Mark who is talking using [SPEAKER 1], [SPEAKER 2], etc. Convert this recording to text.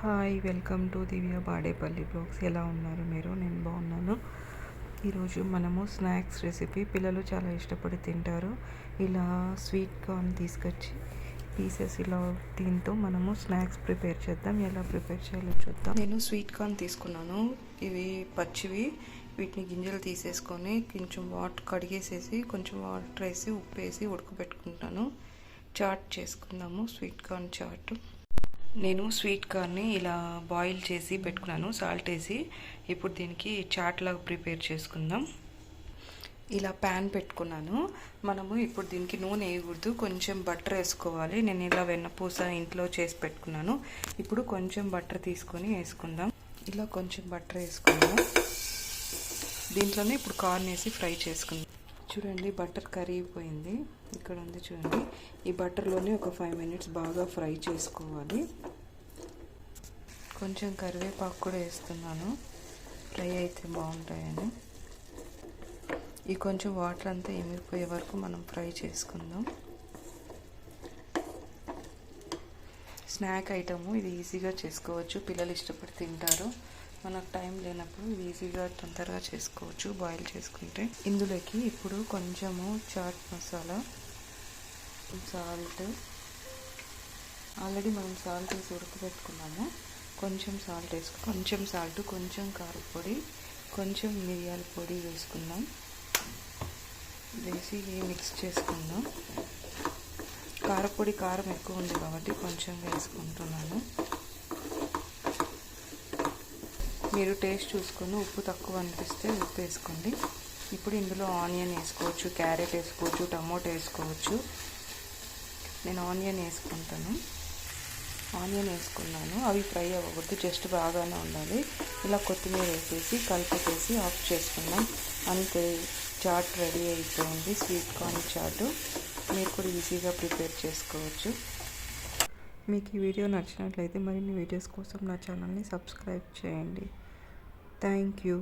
[SPEAKER 1] Hi welcome to Divya Badepalli blogs ఎలా ఉన్నారు మీరు? నేను బాగున్నాను. ఈరోజు మనము స్నాక్స్ రెసిపీ. పిల్లలు చాలా ఇష్టపడి తింటారు. ఇలా స్వీట్ కార్న్ తీసుకొచ్చి పీసెస్ ఇలా దీంతో మనము స్నాక్స్ ప్రిపేర్ చేద్దాం. ఎలా ప్రిపేర్ చేయాలో చూద్దాం. నేను స్వీట్ కార్న్ తీసుకున్నాను. ఇవి పచ్చివి. వీటిని గింజలు తీసేసుకొని కొంచెం వాటర్ కడిగేసేసి కొంచెం వాటర్ వేసి ఉప్పు వేసి ఉడకబెట్టుకుంటాను. చాట్ చేసుకుందాము. Sweet corn chaat. నేను స్వీట్ కార్న్ని ఇలా బాయిల్ చేసి పెట్టుకున్నాను సాల్ట్ వేసి. ఇప్పుడు దీనికి చాట్ లాగా ప్రిపేర్ చేసుకుందాం. ఇలా ప్యాన్ పెట్టుకున్నాను. మనము ఇప్పుడు దీనికి నూనె వేయకూడదు కొంచెం బటర్ వేసుకోవాలి. నేను ఇలా వెన్నపూస ఇంట్లో చేసి పెట్టుకున్నాను. ఇప్పుడు కొంచెం బటర్ తీసుకొని వేసుకుందాం. ఇలా కొంచెం బటర్ వేసుకుందాం దీంట్లోనే ఇప్పుడు కార్న్ వేసి ఫ్రై చేసుకుందాం. చూడండి బటర్ కరిగిపోయింది. ఇక్కడ ఉంది చూడండి. ఈ బటర్లోనే ఒక ఫైవ్ మినిట్స్ బాగా ఫ్రై చేసుకోవాలి. కొంచెం కరివేపాకు కూడా వేస్తున్నాను. ఫ్రై అయితే బాగుంటాయని. ఈ కొంచెం వాటర్ అంతా ఎమిరిపోయే వరకు మనం ఫ్రై చేసుకుందాం. స్నాక్ ఐటము ఇది ఈజీగా చేసుకోవచ్చు. పిల్లలు ఇష్టపడి తింటారు. మనకు టైం లేనప్పుడు ఇది ఈజీగా తొందరగా చేసుకోవచ్చు బాయిల్ చేసుకుంటే. ఇందులోకి ఇప్పుడు కొంచెము చాట్ మసాలా సాల్ట్. ఆల్రెడీ మనం సాల్ట్ ఉడకబెట్టుకున్నాము. కొంచెం సాల్ట్ వేసుకు కొంచెం సాల్ట్ కొంచెం కారపొడి కొంచెం మిరియాల పొడి వేసుకుందాం. వేసి మిక్స్ చేసుకుందాం. కారపొడి కారం ఎక్కువ ఉంది కాబట్టి కొంచెం వేసుకుంటున్నాను. మీరు టేస్ట్ చూసుకొని ఉప్పు తక్కువ అనిపిస్తే ఉప్పు వేసుకోండి. ఇప్పుడు ఇందులో ఆనియన్ వేసుకోవచ్చు క్యారెట్ వేసుకోవచ్చు టమోటో వేసుకోవచ్చు. నేను ఆనియన్ వేసుకుంటాను. ఆనియన్ వేసుకున్నాను. అవి ఫ్రై అవ్వకూడదు జస్ట్ బాగానే ఉండాలి. ఇలా కొత్తిమీర వేసేసి కలిపేసి ఆఫ్ చేసుకున్నాం అంతే చాట్ రెడీ అయిపోయింది. Sweet corn chaat. మీరు కూడా ఈజీగా ప్రిపేర్ చేసుకోవచ్చు. మీకు ఈ వీడియో నచ్చినట్లయితే మరిన్ని వీడియోస్ కోసం నా ఛానల్ని సబ్స్క్రైబ్ చేయండి. Thank you.